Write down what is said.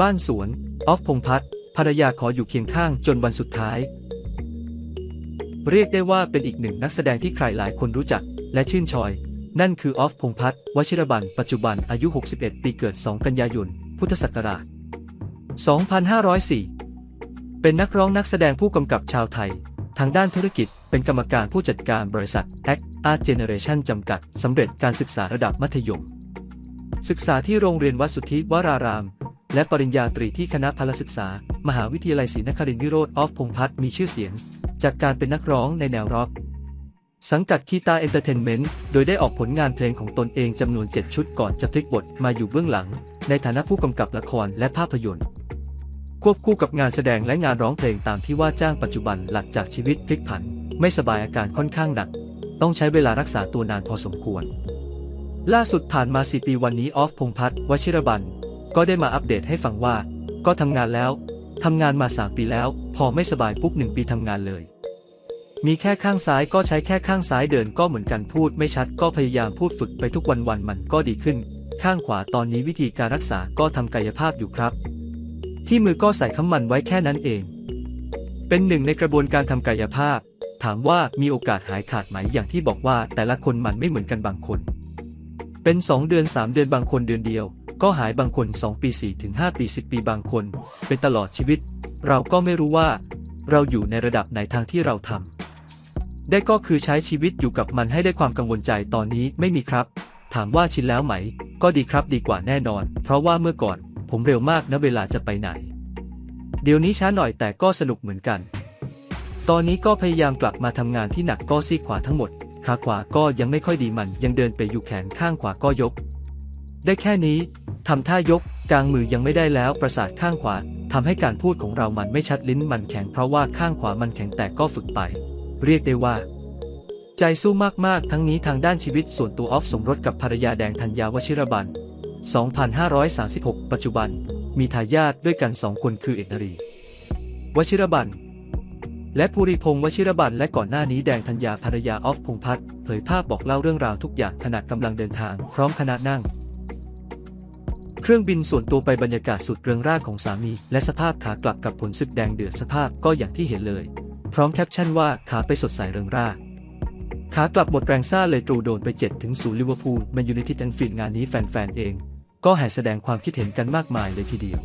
บ้านสวน ออฟพงพัฒน์ภรรยาขออยู่เคียงข้างจนวันสุดท้าย เรียกได้ว่าเป็นอีกหนึ่งนักแสดงที่ใครหลายคนรู้จัก และชื่นชอย นั่นคือออฟพงพัฒน์วชิรบันปัจจุบันอายุ 61 ปีเกิด 2 กันยายน พุทธศักราช 2504 เป็นนักร้องนักแสดงผู้กำกับชาวไทย ทางด้านธุรกิจ เป็นกรรมการผู้จัดการบริษัท Act Art Generation จำกัดสำเร็จการศึกษาระดับมัธยม ศึกษาที่โรงเรียนวัดสุทธิวราราม และปริญญาตรีที่คณะพลศึกษา มหาวิทยาลัยศรีนครินทรวิโรธออฟพงพัฒน์มีชื่อเสียง จากการเป็นนักร้องในแนวร็อก สังกัดคีตาเอนเตอร์เทนเมนต์โดยได้ออกผลงานเพลงของตนเองจำนวน 7 ชุดก่อนจะพลิกบทมาอยู่เบื้องหลัง ในฐานะผู้กำกับละครและภาพยนตร์ ควบคู่กับงานแสดงและงานร้องเพลงตามที่ว่าจ้างปัจจุบันหลักจากชีวิตพลิกผัน ไม่สบายอาการค่อนข้างหนัก ต้องใช้เวลารักษาตัวนานพอสมควรล่าสุดผ่านมาสี่ปีวันนี้ออฟพงพัฒน์วชิรบัน ก็ได้มาอัปเดตให้ฟังว่า ก็ทำงานแล้วทำงานมาสามปีแล้ว พอไม่สบายปุ๊บหนึ่งปีทำงานเลย มีแค่ข้างซ้ายก็ใช้แค่ข้างซ้ายเดินก็เหมือนกันพูดไม่ชัดก็พยายามพูดฝึกไปทุกวันวันมันก็ดีขึ้น ข้างขวาตอนนี้วิธีการรักษาก็ทำกายภาพอยู่ครับ ที่มือก็ใส่ค้ำมันไว้แค่นั้นเอง เป็นหนึ่งในกระบวนการทำกายภาพ ถามว่ามีโอกาสหายขาดไหมอย่างที่บอกว่าแต่ละคนมันไม่เหมือนกันบางคน เป็น 2 เดือน 3 เดือนบางคนเดือนเดียว ก็หายบางคน 2 ปี 4 ถึง 5 ปี 10 ปีบางคน เป็นตลอดชีวิต เราก็ไม่รู้ว่า เราอยู่ในระดับไหนทางที่เราทำได้ก็คือใช้ชีวิตอยู่กับมันให้ได้ความกังวลใจตอนนี้ไม่มีครับ ถามว่าชินแล้วไหม ก็ดีครับดีกว่าแน่นอน เพราะว่าเมื่อก่อนผมเร็วมากนะเวลาจะไปไหน เดี๋ยวนี้ช้าหน่อยแต่ก็สนุกเหมือนกัน ตอนนี้ก็พยายามกลับมาทำงานที่หนักก็ซีกขวาทั้งหมด ขาขวาก็ยังไม่ค่อยดีมันยังเดินไปอยู่แขนข้างขวาก็ยก ได้แค่นี้ ทำท่ายกกลางมือยังไม่ได้แล้วประสาทข้างขวาทำให้การพูดของเรามันไม่ชัดลิ้นมันแข็งเพราะว่าข้างขวามันแข็งแต่ก็ฝึกไป เรียกได้ว่า ใจสู้มากๆ ทั้งนี้ทางด้านชีวิตส่วนตัวออฟสมรสกับภรรยาแดงธัญญาวชิรบัน 2536 ปัจจุบัน มีทายาทด้วยกันสองคนคือเอกนรีวชิรบันและภูริพงษ์วชิรบันและก่อนหน้านี้แดงธัญญาภรรยาออฟพงษ์พัฒน์เผยภาพบอกเล่าเรื่องราวทุกอย่างขณะกำลังเดินทาง พร้อมคณะนั่ง เครื่องบินส่วนตัวไปบรรยากาศสุดเรืองร่าของสามี และสภาพขากลับกับผลศึกแดงเดือดสภาพก็อย่างที่เห็นเลย พร้อมแคปชั่นว่าขาไปสดใสเริงร่าขากลับหมดแรงซ่าเลยตรูโดนไป7ถึงศูนย์ลิเวอร์พูลแมนยูไนเต็ดแอนฟิลด์งานนี้แฟนๆเอง ก็แห่แสดงความคิดเห็นกันมากมายเลยทีเดียว